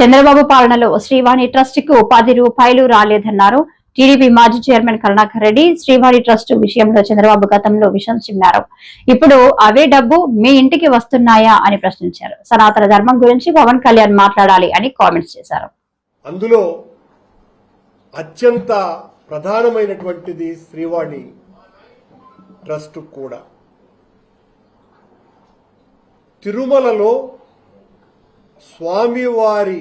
చంద్రబాబు పాలనలో శ్రీవాణి ట్రస్ట్కు పది రూపాయలు రాలేదన్నారు. టీడీపీ మాజీ చైర్మన్ కరుణాకర్ రెడ్డి శ్రీవాణి ట్రస్ట్ విషయంలో చంద్రబాబు గతంలో విషం చిమ్మారు ఇప్పుడు అవే డబ్బు మీ ఇంటికి వస్తున్నాయా అని ప్రశ్నించారు. సనాతన ధర్మం గురించి పవన్ కళ్యాణ్ మాట్లాడాలి అని కామెంట్స్ చేశారు. అందులో అత్యంత ప్రధానమైనటువంటిది శ్రీవాణి ట్రస్ట్ కూడా. తిరుమలలో స్వామివారి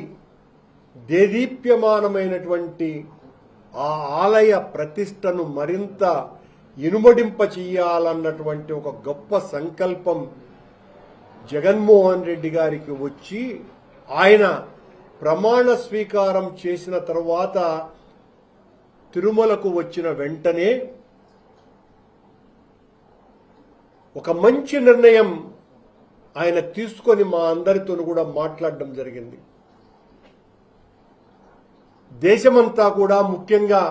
దేదీప్యమానమైనటువంటి ఆ ఆలయ ప్రతిష్టను మరింత ఇనుమడింప చెయ్యాలన్నటువంటి ఒక గొప్ప సంకల్పం జగన్మోహన్ రెడ్డి గారికి వచ్చి ఆయన ప్రమాణ స్వీకారం చేసిన తర్వాత తిరుమలకు వచ్చిన వెంటనే ఒక మంచి నిర్ణయం ఆయన తీసుకొని మా అందరితో కూడా మాట్లాడడం జరిగింది. దేశమంతా కూడా ముఖ్యంగా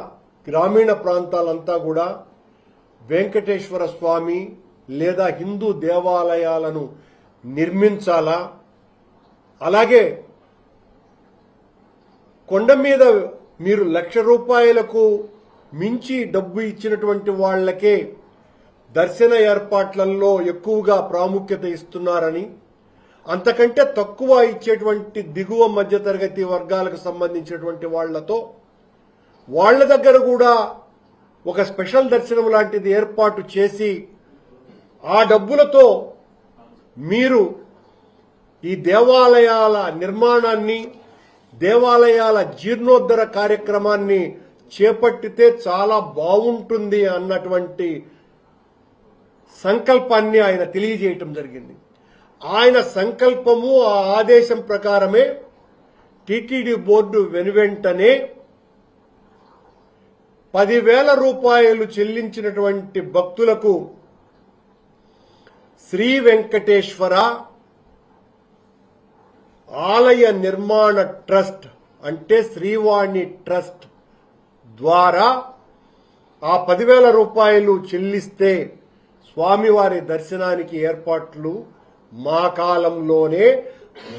గ్రామీణ ప్రాంతాలంతా కూడా వెంకటేశ్వర స్వామి లేదా హిందూ దేవాలయాలను నిర్మించాలా? అలాగే కొండ మీద మీరు లక్ష రూపాయలకు మించి డబ్బు ఇచ్చినటువంటి వాళ్ళకే దర్శన ఏర్పాట్లలో ఎక్కువగా ప్రాముఖ్యత ఇస్తున్నారని అంతకంటే తక్కువ ఇచ్చేటువంటి దిగువ మధ్యతరగతి వర్గాలకు సంబంధించినటువంటి వాళ్ళతో వాళ్ళ దగ్గర కూడా ఒక స్పెషల్ దర్శనం లాంటిది ఏర్పాటు చేసి ఆ డబ్బులతో మీరు ఈ దేవాలయాల నిర్మాణాన్ని దేవాలయాల జీర్ణోద్ధర కార్యక్రమాన్ని చేపట్టితే చాలా బాగుంటుంది అన్నటువంటి సంకల్పాన్ని ఆయన తెలియజేయటం జరిగింది. ఆయన సంకల్పము ఆ ఆదేశం ప్రకారమే టిటిడి బోర్డు వెనువెంటనే పదివేల రూపాయలు చెల్లించినటువంటి భక్తులకు శ్రీ వెంకటేశ్వర ఆలయ నిర్మాణ ట్రస్ట్ అంటే శ్రీవాణి ట్రస్ట్ ద్వారా ఆ పదివేల రూపాయలు చెల్లిస్తే స్వామివారి దర్శనానికి ఏర్పాట్లు మా కాలంలోనే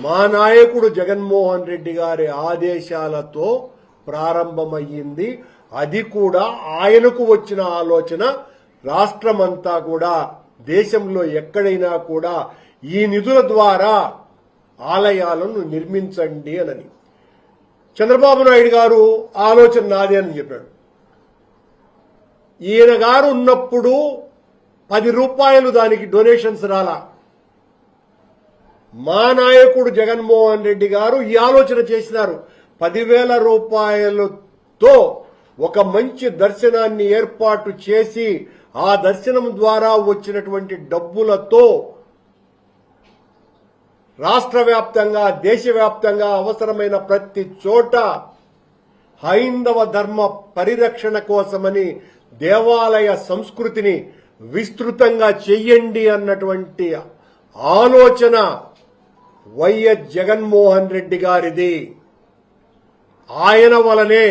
మా నాయకుడు జగన్మోహన్ రెడ్డి గారి ఆదేశాలతో ప్రారంభమయ్యింది. అది కూడా ఆయనకు వచ్చిన ఆలోచన. రాష్ట్రమంతా కూడా దేశంలో ఎక్కడైనా కూడా ఈ నిధుల ద్వారా ఆలయాలను నిర్మించండి అనని. చంద్రబాబు నాయుడు గారు ఆలోచన నాదే అని చెప్పాడు. ఈయన గారు ఉన్నప్పుడు పది రూపాయలు దానికి డొనేషన్స్ రాలా. మా నాయకుడు జగన్మోహన్ రెడ్డి గారు ఈ ఆలోచన చేసినారు. పదివేల రూపాయలతో ఒక మంచి దర్శనాన్ని ఏర్పాటు చేసి ఆ దర్శనం ద్వారా వచ్చినటువంటి డబ్బులతో రాష్ట్ర వ్యాప్తంగా దేశవ్యాప్తంగా అవసరమైన ప్రతి చోట హైందవ ధర్మ పరిరక్షణ కోసమని దేవాలయ సంస్కృతిని విస్తృతంగా చెయ్యండి అన్నటువంటి ఆలోచన వైఎస్ జగన్మోహన్ రెడ్డి గారిది. ఆయన వలనే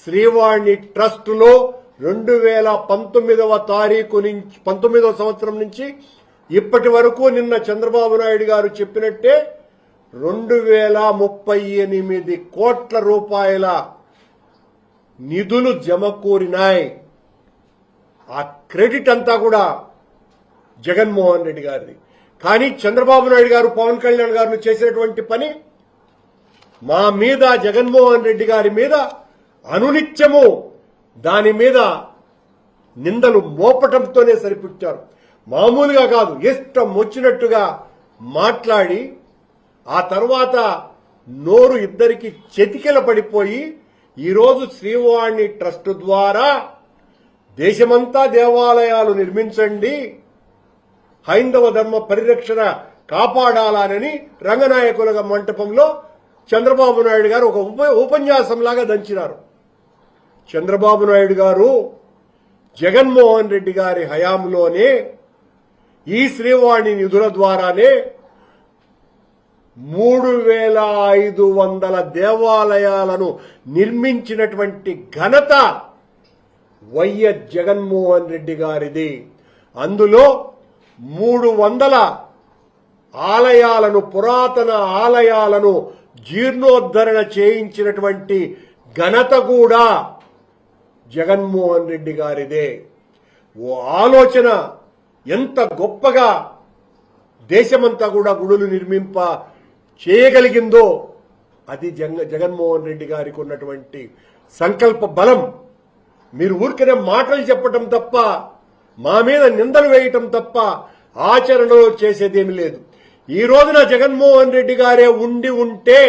శ్రీవాణి ట్రస్టులో రెండు వేల పంతొమ్మిదవ తారీఖు నుంచి పంతొమ్మిదవ సంవత్సరం నుంచి ఇప్పటి వరకు నిన్న చంద్రబాబు నాయుడు గారు చెప్పినట్టే రెండు వేల ముప్పై ఎనిమిది కోట్ల రూపాయల నిధులు జమకూరినాయి ఆ క్రెడిట్ అంతా కూడా జగన్మోహన్ రెడ్డి గారిది. కానీ చంద్రబాబు నాయుడు గారు పవన్ కళ్యాణ్ గారు చేసినటువంటి పని మా మీద జగన్మోహన్ రెడ్డి గారి మీద అనునిత్యము దాని మీద నిందలు మోపటంతోనే సరిపుచ్చారు. మామూలుగా కాదు ఇష్టం వచ్చినట్టుగా మాట్లాడి ఆ తర్వాత నోరు ఇద్దరికి చెతికెల పడిపోయి ఈరోజు శ్రీవాణి ట్రస్ట్ ద్వారా దేశమంతా దేవాలయాలు నిర్మించండి. హైందవ ధర్మ పరిరక్షణ కాపాడాలని రంగనాయకుల మంటపంలో చంద్రబాబు నాయుడు గారు ఒక ఉప ఉపన్యాసంలాగా దంచినారు. చంద్రబాబు నాయుడు గారు జగన్మోహన్ రెడ్డి గారి హయాంలోనే ఈ శ్రీవాణి నిధుల ద్వారానే మూడు వేల ఐదు వందల దేవాలయాలను నిర్మించినటువంటి ఘనత వైఎస్ జగన్మోహన్ రెడ్డి గారిది. అందులో మూడు వందల ఆలయాలను పురాతన ఆలయాలను జీర్ణోద్ధరణ చేయించినటువంటి ఘనత కూడా జగన్మోహన్ రెడ్డి గారిదే. ఓ ఆలోచన ఎంత గొప్పగా దేశమంతా కూడా గుడులు నిర్మింప చేయగలిగిందో అది జగన్మోహన్ రెడ్డి గారికి ఉన్నటువంటి సంకల్ప బలం. మీరు ఊరికనే మాటలు చెప్పటం తప్ప మా మీద నిందలు వేయటం తప్ప ఆచరణలో చేసేదేమి లేదు. ఈ రోజున జగన్మోహన్ రెడ్డి గారే ఉండి ఉంటే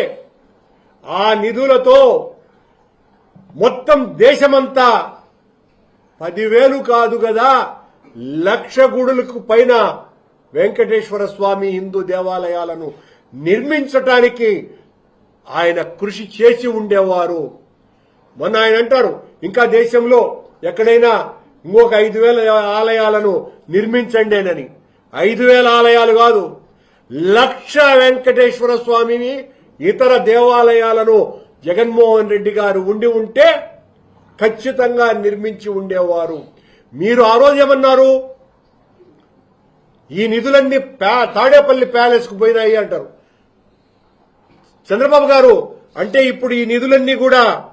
ఆ నిధులతో మొత్తం దేశమంతా పదివేలు కాదు కదా లక్ష గుడులకు పైన వెంకటేశ్వర స్వామి హిందూ దేవాలయాలను నిర్మించటానికి ఆయన కృషి చేసి ఉండేవారు. మొన్న ఆయన అంటారు ఇంకా దేశంలో ఎక్కడైనా ఇంకొక ఐదు వేల ఆలయాలను నిర్మించండేనని ఐదు వేల ఆలయాలు కాదు లక్ష వెంకటేశ్వర స్వామిని ఇతర దేవాలయాలను జగన్మోహన్ రెడ్డి గారు ఉండి ఉంటే ఖచ్చితంగా నిర్మించి ఉండేవారు. మీరు ఆ రోజు ఏమన్నారు? ఈ నిధులన్నీ ప్యా- తాడేపల్లి ప్యాలెస్కు పోయినాయి అంటారు. చంద్రబాబు గారు అంటే ఇప్పుడు ఈ నిధులన్నీ కూడా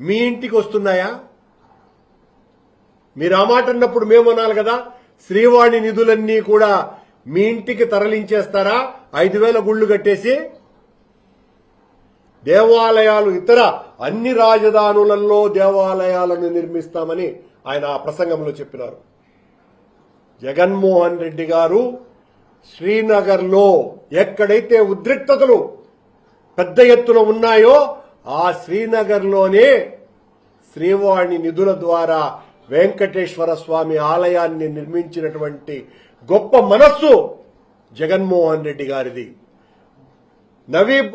మీ ఇంటికి వస్తున్నాయా? మీరు ఆ మాట అన్నప్పుడు మేము అనాలి కదా? శ్రీవాణి నిధులన్నీ కూడా మీ ఇంటికి తరలించేస్తారా? ఐదు వేల గుళ్ళు కట్టేసి? దేవాలయాలు ఇతర అన్ని రాజధానులలో దేవాలయాలను నిర్మిస్తామని ఆయన ఆ ప్రసంగంలో చెప్పినారు. జగన్మోహన్ రెడ్డి గారు శ్రీనగర్లో ఎక్కడైతే ఉద్రిక్తతలు పెద్ద ఎత్తున ఉన్నాయో ఆ శ్రీనగర్లోనే శ్రీవాణి నిధుల ద్వారా వెంకటేశ్వర స్వామి ఆలయాన్ని నిర్మించినటువంటి గొప్ప మనస్సు జగన్మోహన్ రెడ్డి గారిది. నవీ